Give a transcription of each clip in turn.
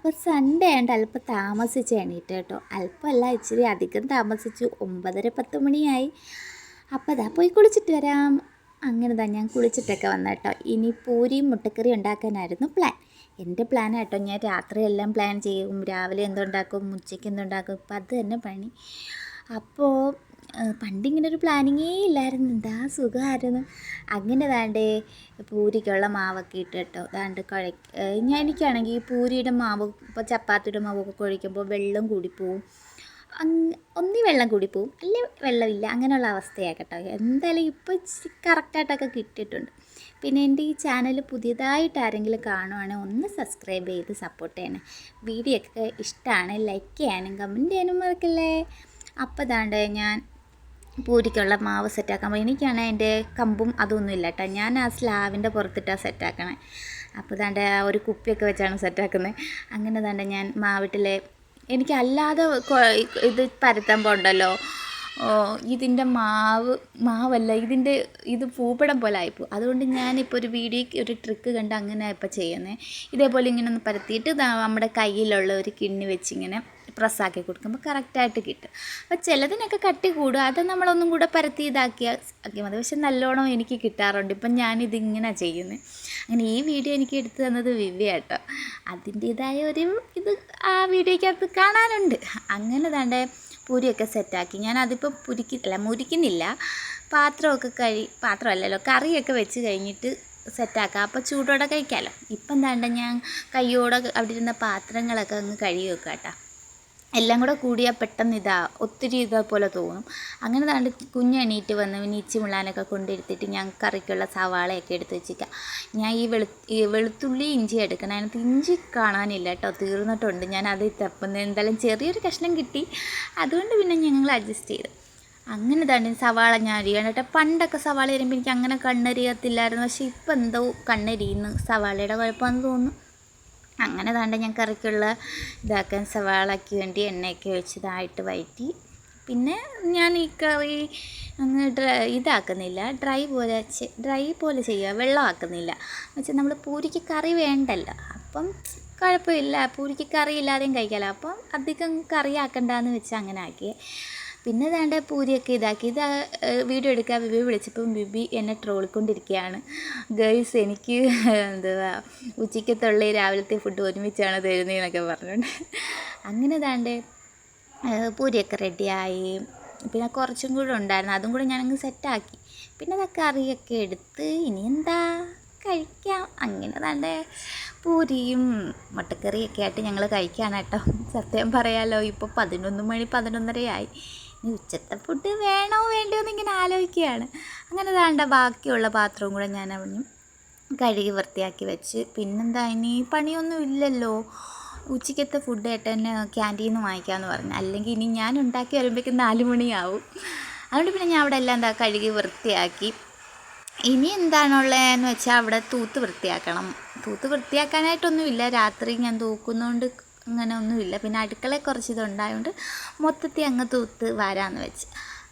അപ്പോൾ സൺഡേ ആണ്ട് അല്പം താമസിച്ച് എണീറ്റ് കേട്ടോ. അല്പമല്ല ഇച്ചിരി അധികം താമസിച്ചു. ഒമ്പതര പത്ത് മണിയായി. അപ്പോൾ അതാ പോയി കുളിച്ചിട്ട് വരാം. അങ്ങനെ തന്നെ ഞാൻ കുളിച്ചിട്ടൊക്കെ വന്ന കേട്ടോ. ഇനി പൂരിയും മുട്ടക്കറി ഉണ്ടാക്കാനായിരുന്നു പ്ലാൻ എന്റെ പ്ലാൻ കേട്ടോ ഞാൻ രാത്രിയെല്ലാം പ്ലാൻ ചെയ്യും. രാവിലെ എന്തുണ്ടാക്കും? ഉച്ചയ്ക്ക് എന്തുണ്ടാക്കും? ഇപ്പം അത് തന്നെ പണി. അപ്പോൾ പണ്ടിങ്ങനെ ഒരു പ്ലാനിങ്ങേ ഇല്ലായിരുന്നു. എന്താ സുഖമായിരുന്നു അങ്ങനെ ദാണ്ടേ പൂരിക്കുള്ള മാവൊക്കെ ഇട്ട് കേട്ടോ ദാണ്ട് കുഴ ഞാൻ എനിക്കാണെങ്കിൽ ഈ പൂരിയുടെ മാവ് ഇപ്പോൾ ചപ്പാത്തിയുടെ മാവൊക്കെ കുഴയ്ക്കുമ്പോൾ വെള്ളം കൂടിപ്പോവും. ഒന്നി വെള്ളം കൂടിപ്പോവും. അല്ലെ വെള്ളമില്ല. അങ്ങനെയുള്ള അവസ്ഥയാണ് കേട്ടോ എന്തായാലും ഇപ്പോൾ കറക്റ്റായിട്ടൊക്കെ കിട്ടിയിട്ടുണ്ട്. പിന്നെ എന്റെ ഈ ചാനൽ പുതിയതായിട്ട് ആരെങ്കിലും കാണുവാണെങ്കിൽ ഒന്ന് സബ്സ്ക്രൈബ് ചെയ്ത് സപ്പോർട്ട് ചെയ്യണം. വീഡിയോ ഒക്കെ ഇഷ്ടമാണ് ലൈക്ക് ചെയ്യാനും കമന്റ് ചെയ്യാനും മറക്കല്ലേ. അപ്പോൾ ദാണ്ട് ഞാൻ പൂരിക്കുള്ള മാവ് സെറ്റാക്കാൻ പോയി. എനിക്കാണ് അതിന്റെ കമ്പും അതൊന്നും ഇല്ല കേട്ടോ ഞാൻ ആ സ്ലാവിന്റെ പുറത്തിട്ടാണ് സെറ്റാക്കണേ. അപ്പോൾ ഇതാണ്ട് ഒരു കുപ്പിയൊക്കെ വെച്ചാണ് സെറ്റാക്കുന്നത് അങ്ങനെ തന്നെ ഞാൻ മാവിട്ടിലെ എനിക്കല്ലാതെ ഇത് പരത്താൻ പോണ്ടല്ലോ. ഇതിന്റെ മാവ് മാവല്ല ഇതിന്റെ ഇത് പൂപ്പടം പോലെ ആയിപ്പോൾ അതുകൊണ്ട് ഞാനിപ്പോൾ ഒരു വീഡിയോയ്ക്ക് ഒരു ട്രിക്ക് കണ്ട് അങ്ങനെ ഇപ്പോൾ ചെയ്യുന്നത് ഇതേപോലെ ഇങ്ങനെ ഒന്ന് പരത്തിയിട്ട് നമ്മുടെ കയ്യിലുള്ള ഒരു കിണ്ണി വെച്ച് ഇങ്ങനെ പ്രസ്സാക്കി കൊടുക്കുമ്പോൾ കറക്റ്റായിട്ട് കിട്ടും. അപ്പോൾ ചിലതിനൊക്കെ കട്ടി കൂടും. അത് നമ്മളൊന്നും കൂടെ പരത്തി ഇതാക്കിയാൽ ആക്കിയാൽ മതി. പക്ഷെ നല്ലോണം എനിക്ക് കിട്ടാറുണ്ട്. ഇപ്പം ഞാനിതിങ്ങനെ ചെയ്യുന്നത് അങ്ങനെ ഈ വീഡിയോ എനിക്ക് എടുത്തു തന്നത് വിവ്യ കേട്ടോ. അതിന്റേതായ ഒരു ഇത് ആ വീഡിയോയ്ക്കകത്ത് കാണാനുണ്ട്. അങ്ങനെ തണ്ട പൂരിയൊക്കെ സെറ്റാക്കി. ഞാൻ അതിപ്പോൾ പുരിക്കി അല്ല മുരിക്കുന്നില്ല. പാത്രമൊക്കെ കഴി പാത്രമല്ലല്ലോ കറിയൊക്കെ വെച്ച് കഴിഞ്ഞിട്ട് സെറ്റാക്കാം. അപ്പോൾ ചൂടോടെ കഴിക്കാമല്ലോ ഇപ്പം എന്താണ്ട ഞാൻ കയ്യോടെ അവിടെ ഇരുന്ന പാത്രങ്ങളൊക്കെ അങ്ങ് കഴുകി വെക്കാം കേട്ടോ എല്ലാം കൂടെ കൂടിയാൽ പെട്ടെന്ന് ഇതാ ഒത്തിരി ഇതേപോലെ തോന്നും. അങ്ങനെ താണ്ട് കുഞ്ഞ് എണീറ്റ് വന്ന് നീച്ചി മുള്ളാനൊക്കെ കൊണ്ടിരുത്തിയിട്ട് ഞാൻ കറിക്കുള്ള സവാളയൊക്കെ എടുത്ത് വെച്ചിരിക്കാം ഞാൻ ഈ വെളു വെളുത്തുള്ളി ഇഞ്ചി എടുക്കണം. അതിനകത്ത് ഇഞ്ചി കാണാനില്ല കേട്ടോ. തീർന്നിട്ടുണ്ട്. ഞാൻ അത് തപ്പുന്നത് എന്തായാലും ചെറിയൊരു കഷ്ണം കിട്ടി. അതുകൊണ്ട് പിന്നെ ഞങ്ങൾ അഡ്ജസ്റ്റ് ചെയ്തു. അങ്ങനെ തന്നെ സവാള ഞാൻ അരിയാണ് കേട്ടോ. പണ്ടൊക്കെ സവാള അരിയുമ്പോൾ എനിക്ക് അങ്ങനെ കണ്ണരിയത്തില്ലായിരുന്നു പക്ഷേ ഇപ്പം എന്തോ കണ്ണരിയുന്നു. സവാളയുടെ കുഴപ്പമാണെന്ന് തോന്നുന്നു. അങ്ങനെ താണ്ട ഞാൻ കറിക്കുള്ള ഇതാക്കാൻ സവാളയ്ക്ക് വേണ്ടി എണ്ണയൊക്കെ ഒഴിച്ചതായിട്ട് വയറ്റി. പിന്നെ ഞാൻ ഈ കറി അങ്ങ് ഡ്രൈ ഇതാക്കുന്നില്ല. ഡ്രൈ പോലെ ഡ്രൈ പോലെ ചെയ്യുക വെള്ളമാക്കുന്നില്ല. എന്നുവെച്ചാൽ നമ്മൾ പൂരിക്ക് കറി വേണ്ടല്ലോ. അപ്പം കുഴപ്പമില്ല. പൂരിക്ക് കറി ഇല്ലാതെയും കഴിക്കാമല്ലോ അപ്പം അധികം കറി ആക്കണ്ടെന്ന് വെച്ച് അങ്ങനെ ആക്കിയേ. പിന്നെ വേണ്ട പൂരിയൊക്കെ ഇതാക്കി. ഇത് വീഡിയോ എടുക്കാൻ ബിബി വിളിച്ചപ്പം ബിബി എന്നെ ട്രോളിക്കൊണ്ടിരിക്കുകയാണ് ഗേൾസ് എനിക്ക് എന്താ ഉച്ചയ്ക്കത്തുള്ള രാവിലത്തെ ഫുഡ് ഒരുമിച്ചാണ് തരുന്നതെന്നൊക്കെ പറഞ്ഞുകൊണ്ട് അങ്ങനെ താണ്ടേ പൂരിയൊക്കെ റെഡിയായി. പിന്നെ കുറച്ചും കൂടെ ഉണ്ടായിരുന്നു. അതും കൂടെ ഞാനങ്ങ് സെറ്റാക്കി. പിന്നെ അത് കറിയൊക്കെ എടുത്ത് ഇനി എന്താ കഴിക്കാം. അങ്ങനെ നല്ല പൂരിയും മുട്ടക്കറിയൊക്കെ ആയിട്ട് ഞങ്ങൾ കഴിക്കാണ് കേട്ടോ. സത്യം പറയാലോ ഇപ്പോൾ പതിനൊന്ന് മണി പതിനൊന്നരയായി. ഇനി ഉച്ചത്തെ ഫുഡ് വേണോ വേണ്ടോ എന്ന് ഇങ്ങനെ ആലോചിക്കുകയാണ്. അങ്ങനെ താണ്ട ബാക്കിയുള്ള പാത്രവും കൂടെ ഞാൻ അവിഞ്ഞു കഴുകി വൃത്തിയാക്കി വെച്ച്. പിന്നെന്താ ഇനി പണിയൊന്നും ഇല്ലല്ലോ. ഉച്ചയ്ക്കത്തെ ഫുഡ് ഏട്ടന് ക്യാന്റീനിൽ നിന്ന് വാങ്ങിക്കാമെന്ന് പറഞ്ഞു. അല്ലെങ്കിൽ ഇനി ഞാൻ ഉണ്ടാക്കി വരുമ്പോഴേക്കും നാല് മണിയാവും. അതുകൊണ്ട് പിന്നെ ഞാൻ അവിടെ എല്ലാം എന്താ കഴുകി വൃത്തിയാക്കി. ഇനി എന്താണുള്ളതെന്ന് വെച്ചാൽ അവിടെ തൂത്ത് വൃത്തിയാക്കണം. തൂത്ത് വൃത്തിയാക്കാനായിട്ടൊന്നുമില്ല. രാത്രി ഞാൻ തൂക്കുന്നതുകൊണ്ട് അങ്ങനെ ഒന്നുമില്ല പിന്നെ അടുക്കളയിൽ കുറച്ച് ഇതുണ്ടായതുകൊണ്ട് മൊത്തത്തിൽ അങ്ങ് തൂത്ത് വാരാന്ന് വെച്ച്.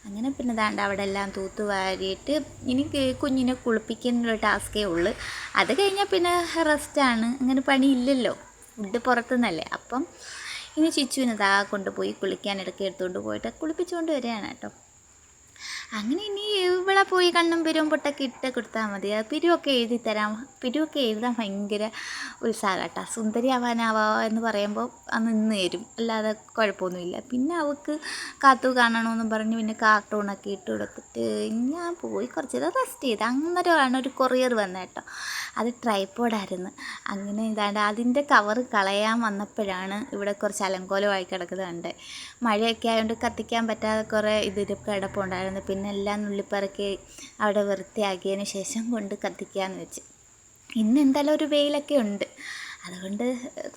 അങ്ങനെ പിന്നെ ദാണ്ട് അവിടെ എല്ലാം തൂത്ത് വാരിയിട്ട് ഇനി കുഞ്ഞിനെ കുളിപ്പിക്കുന്ന ഒരു ടാസ്കേ ഉള്ളൂ. അത് കഴിഞ്ഞാൽ പിന്നെ റെസ്റ്റാണ്. അങ്ങനെ പണിയില്ലല്ലോ. ഫുഡ് പുറത്തുനിന്നല്ലേ അപ്പം ഇനി ചിച്ചുവിനെ ദാ കൊണ്ടുപോയി കുളിക്കാൻ ഇടയ്ക്ക് എടുത്തുകൊണ്ട് പോയിട്ട് കുളിപ്പിച്ചുകൊണ്ട് വരികയാണ് കേട്ടോ. അങ്ങനെ ഇനി ഇവിടെ പോയി കണ്ണും പിരിവും പൊട്ടൊക്കെ ഇട്ട് കൊടുത്താൽ മതി. പിരിവൊക്കെ എഴുതി തരാം. പിരിവൊക്കെ എഴുതാൻ ഭയങ്കര ഉത്സാഹം കേട്ടോ സുന്ദരിയാവാനാവാ എന്ന് പറയുമ്പോൾ നിന്ന് തരും. അല്ലാതെ കുഴപ്പമൊന്നുമില്ല. പിന്നെ അവൾക്ക് കാത്തു കാണണമെന്ന് പറഞ്ഞ് പിന്നെ കാർട്ടൂണൊക്കെ ഇട്ട് കൊടുത്തിട്ട് ഞാൻ പോയി കുറച്ച് നേരം റെസ്റ്റ് ചെയ്ത്. അന്നേരമാണ് ഒരു കൊറിയർ വന്നത് കേട്ടോ. അത് ട്രൈപ്പോഡായിരുന്നു അങ്ങനെ ഇതാണ്ട് അതിന്റെ കവർ കളയാൻ വന്നപ്പോഴാണ് ഇവിടെ കുറച്ച് അലങ്കോലമായി കിടക്കുന്നത് കണ്ടത് മഴയൊക്കെ ആയതുകൊണ്ട് കത്തിക്കാൻ പറ്റാതെ കുറേ ഇതിൽ കിടപ്പുണ്ടായിരുന്നു. പിന്നെ എല്ലാം നുള്ളിപ്പറക്കി അവിടെ വൃത്തിയാക്കിയതിന് ശേഷം കൊണ്ട് കത്തിക്കാമെന്ന് വെച്ച്. ഇന്ന് എന്തായാലും ഒരു വെയിലൊക്കെ ഉണ്ട്. അതുകൊണ്ട്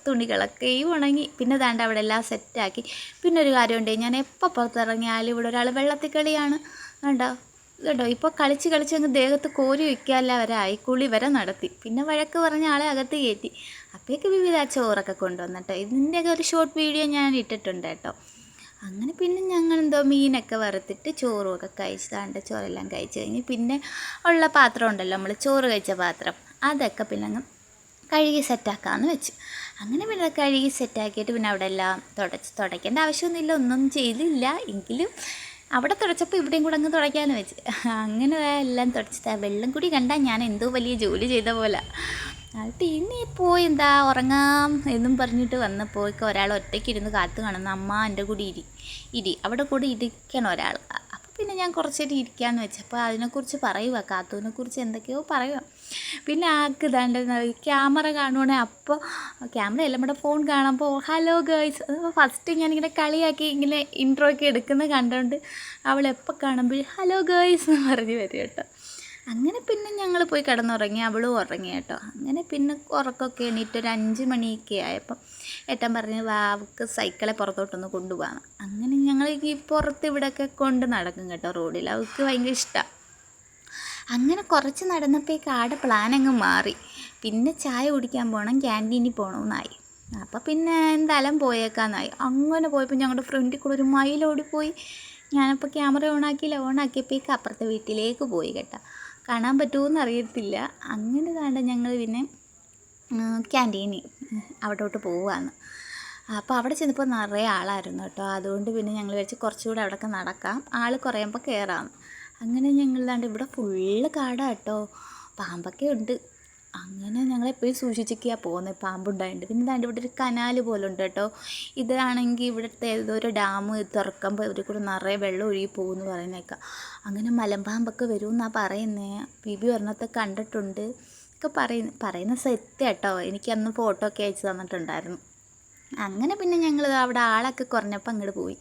തുണികളൊക്കെ ഈ ഉണങ്ങി. പിന്നെ താണ്ട് അവിടെ എല്ലാം സെറ്റാക്കി. പിന്നെ ഒരു കാര്യമുണ്ട്. ഞാൻ എപ്പോൾ പുറത്തിറങ്ങിയാലും ഇവിടെ ഒരാൾ വെള്ളത്തിൽ കളിയാണ് കണ്ടോ? കേട്ടോ ഇപ്പോൾ കളിച്ച് കളിച്ച് അങ്ങ് ദേഹത്ത് കോരി വയ്ക്കാല്ലവരായി കുളി വരെ നടത്തി. പിന്നെ വഴക്ക് പറഞ്ഞ ആളെ അകത്ത് കയറ്റി. അപ്പോഴേക്ക് വിവിധ ചോറൊക്കെ കൊണ്ടുവന്നിട്ടോ. ഇതിന്റെയൊക്കെ ഒരു ഷോർട്ട് വീഡിയോ ഞാൻ ഇട്ടിട്ടുണ്ട് കേട്ടോ. അങ്ങനെ പിന്നെ ഞങ്ങൾ എന്തോ മീനൊക്കെ വറുത്തിട്ട് ചോറും ഒക്കെ കഴിച്ച് താണ്ട ചോറെല്ലാം കഴിച്ച് കഴിഞ്ഞ് പിന്നെ ഉള്ള പാത്രം ഉണ്ടല്ലോ നമ്മൾ ചോറ് കഴിച്ച പാത്രം. അതൊക്കെ പിന്നെ അങ്ങ് കഴുകി സെറ്റാക്കാമെന്ന് വെച്ചു. അങ്ങനെ പിന്നെ കഴുകി സെറ്റാക്കിയിട്ട് പിന്നെ അവിടെ എല്ലാം തുടച്ച് തുടയ്ക്കേണ്ട ആവശ്യമൊന്നുമില്ല. ഒന്നും ചെയ്തില്ല. എങ്കിലും അവിടെ തുടച്ചപ്പോൾ ഇവിടെയും കൂടെ അങ്ങ് തുടയ്ക്കാമെന്ന് വെച്ച്. അങ്ങനെ എല്ലാം തുടച്ചിട്ട് വെള്ളം കൂടി കണ്ടാൽ ഞാൻ എന്തോ വലിയ ജോലി ചെയ്ത പോലെ. എന്നിട്ട് ഇനി പോയി എന്താ ഉറങ്ങാം എന്നും പറഞ്ഞിട്ട് വന്നപ്പോൾ ഒരാൾ ഒറ്റയ്ക്ക് ഇരുന്ന് കാത്തു കാണുന്ന അമ്മ എന്റെ കൂടി ഇരി ഇരി. അവിടെ കൂടി ഇരിക്കണം ഒരാൾ. അപ്പോൾ പിന്നെ ഞാൻ കുറച്ചേരം ഇരിക്കാമെന്ന് വെച്ചപ്പോൾ അതിനെക്കുറിച്ച് പറയുക കാത്തുവിനെക്കുറിച്ച് എന്തൊക്കെയോ പറയുക പിന്നെ ആൾക്ക് ഇതാണ്ട് ക്യാമറ കാണുവാണെങ്കിൽ അപ്പോൾ ക്യാമറ അല്ല നമ്മുടെ ഫോൺ കാണുമ്പോൾ ഹലോ ഗേൾസ് ഫസ്റ്റ് ഞാനിങ്ങനെ കളിയാക്കി ഇങ്ങനെ ഇൻട്രോ ഒക്കെ എടുക്കുന്നത് കണ്ടുകൊണ്ട് അവൾ കാണുമ്പോൾ ഹലോ ഗേൾസ് എന്ന് പറഞ്ഞ് വരും കേട്ടോ. അങ്ങനെ പിന്നെ ഞങ്ങൾ പോയി കിടന്നുറങ്ങി അവളും ഉറങ്ങി കേട്ടോ. അങ്ങനെ പിന്നെ ഉറക്കമൊക്കെ എണീറ്റ് ഒരു അഞ്ച് മണിയൊക്കെ ആയപ്പം ഏട്ടൻ പറഞ്ഞ് വാവക്ക് സൈക്കിളെ പുറത്തോട്ടൊന്ന് കൊണ്ടുപോകാം അങ്ങനെ ഞങ്ങൾ ഈ പുറത്ത് ഇവിടെയൊക്കെ കൊണ്ട് നടക്കും കേട്ടോ റോഡിൽ അവൾക്ക് ഭയങ്കര ഇഷ്ടമാണ് അങ്ങനെ കുറച്ച് നടന്നപ്പോഴേക്ക് ആടെ പ്ലാൻ അങ്ങ് മാറി. പിന്നെ ചായ കുടിക്കാൻ പോകണം ക്യാന്റീനിൽ പോകണമെന്നായി അപ്പോൾ പിന്നെ എന്തായാലും പോയേക്കാന്നായി. അങ്ങനെ പോയപ്പോൾ ഞങ്ങളുടെ ഫ്രണ്ടിൽ കൂടെ ഒരു മൈലോടി പോയി ഞാനപ്പോൾ ക്യാമറ ഓണാക്കിയില്ല ഓണാക്കിയപ്പോഴേക്ക് അപ്പുറത്തെ വീട്ടിലേക്ക് പോയി കേട്ടോ. കാണാൻ പറ്റുമോയെന്ന് അറിയത്തില്ല. അങ്ങനെ കണ്ട ഞങ്ങൾ പിന്നെ ക്യാന്റീനിൽ അവിടോട്ട് പോവാന്ന്. അപ്പോൾ അവിടെ ചെന്നപ്പോൾ നിറയെ ആളായിരുന്നു കേട്ടോ. അതുകൊണ്ട് പിന്നെ ഞങ്ങൾ വെച്ച് കുറച്ചുകൂടെ അവിടെയൊക്കെ നടക്കാം. ആൾ കുറയുമ്പോൾ കയറാം അങ്ങനെ ഞങ്ങൾ ദാണ്ട് ഇവിടെ ഫുള്ള് കാടാണ് കേട്ടോ. പാമ്പൊക്കെ ഉണ്ട്. അങ്ങനെ ഞങ്ങൾ എപ്പോഴും സൂക്ഷിച്ചൊക്കെയാണ് പോകുന്നത് പാമ്പുണ്ടായിട്ടുണ്ട്. പിന്നെ ദാണ്ട് ഇവിടെ ഒരു കനാൽ പോലെ ഉണ്ട് കേട്ടോ. ഇതാണെങ്കിൽ ഇവിടുത്തെ ഏതോ ഒരു ഡാം തുറക്കുമ്പോൾ ഇവർ കൂടെ നിറയെ വെള്ളം ഒഴുകി പോകുമെന്ന് പറയുന്നേക്കാം. അങ്ങനെ മലമ്പാമ്പൊക്കെ വരുമെന്നാണ് പറയുന്നത് ബിബി ഒരെണ്ണത്തെ കണ്ടിട്ടുണ്ട്. ഒക്കെ പറയുന്ന പറയുന്ന സത്യം കേട്ടോ. എനിക്ക് അന്ന് ഫോട്ടോ ഒക്കെ അയച്ചു തന്നിട്ടുണ്ടായിരുന്നു. അങ്ങനെ പിന്നെ ഞങ്ങൾ അവിടെ ആളൊക്കെ കുറഞ്ഞപ്പോൾ അങ്ങോട്ട് പോയി.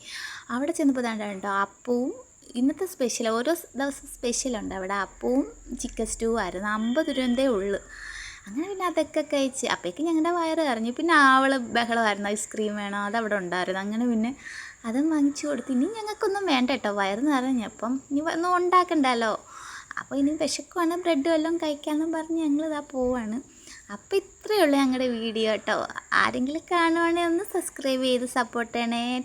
അവിടെ ചെന്നപ്പോൾ ഇതാണ്ടോ അപ്പവും ഇന്നത്തെ സ്പെഷ്യൽ ഓരോ ദിവസം സ്പെഷ്യലുണ്ട് അവിടെ അപ്പവും ചിക്കൻ സ്റ്റൂ ആയിരുന്നു. അമ്പത് രൂപന്തേ ഉള്ളു. അങ്ങനെ പിന്നെ അതൊക്കെ കഴിച്ച് അപ്പോഴേക്കും ഞങ്ങളുടെ വയറ് കറിഞ്ഞു പിന്നെ ആവൾ ബഹളമായിരുന്നു. ഐസ്ക്രീം വേണോ? അതവിടെ ഉണ്ടായിരുന്നു. അങ്ങനെ പിന്നെ അതും വാങ്ങിച്ചു കൊടുത്തു. ഇനി ഞങ്ങൾക്കൊന്നും വേണ്ട കേട്ടോ. വയറ് നിറഞ്ഞപ്പം ഇനി ഒന്നും ഉണ്ടാക്കണ്ടല്ലോ. അപ്പോൾ ഇനി വിശക്കുവാണ് ബ്രെഡ് വല്ലതും കഴിക്കാമെന്നും പറഞ്ഞ് ഞങ്ങൾ ഇതാ പോവാണ്. അപ്പോൾ ഇത്രയേ ഉള്ളൂ ഞങ്ങളുടെ വീഡിയോ കേട്ടോ. ആരെങ്കിലും കാണുവാണെങ്കിൽ ഒന്ന് സബ്സ്ക്രൈബ് ചെയ്ത് സപ്പോർട്ട് ചെയ്യണേ.